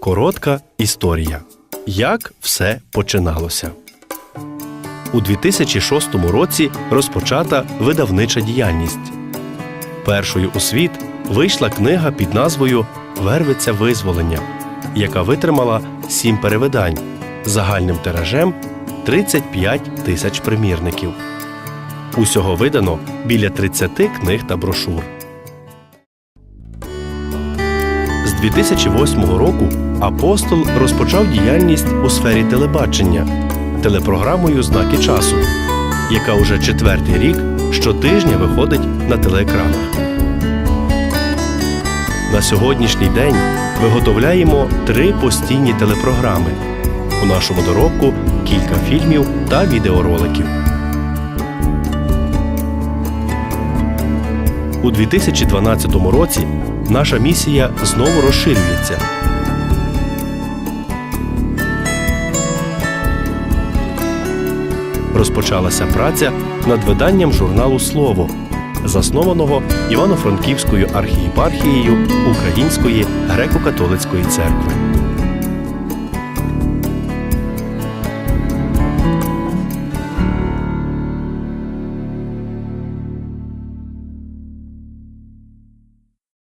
Коротка історія. Як все починалося. У 2006 році розпочата видавнича діяльність. Першою у світ вийшла книга під назвою Вервиця визволення, яка витримала сім перевидань загальним тиражем 35 тисяч примірників. Усього видано біля 30 книг та брошур. З 2008 року апостол розпочав діяльність у сфері телебачення телепрограмою Знаки часу, яка уже четвертий рік щотижня виходить на телеекранах. На сьогоднішній день виготовляємо три постійні телепрограми. У нашому доробку кілька фільмів та відеороликів. У 2012 році наша місія знову розширюється. Розпочалася праця над виданням журналу Слово, заснованого Івано-Франківською архієпархією Української греко-католицької церкви.